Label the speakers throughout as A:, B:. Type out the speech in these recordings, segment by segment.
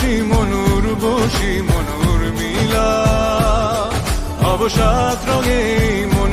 A: খুশি মনুর বসি মনুর মিলা। অবসাদ রঙে মন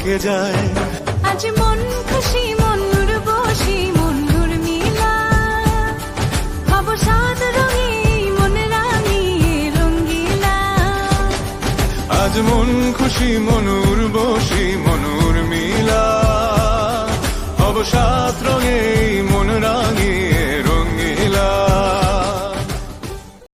A: মনে এঁকে যায়?
B: আজ মন খুশি মনুর বসি মনুর মিলা। হব সাদ রঙে মন রানি রঙ্গিলা
A: আজ মন খুশি মনুর বসি মনুর মিলা। অবসাদ রঙে মন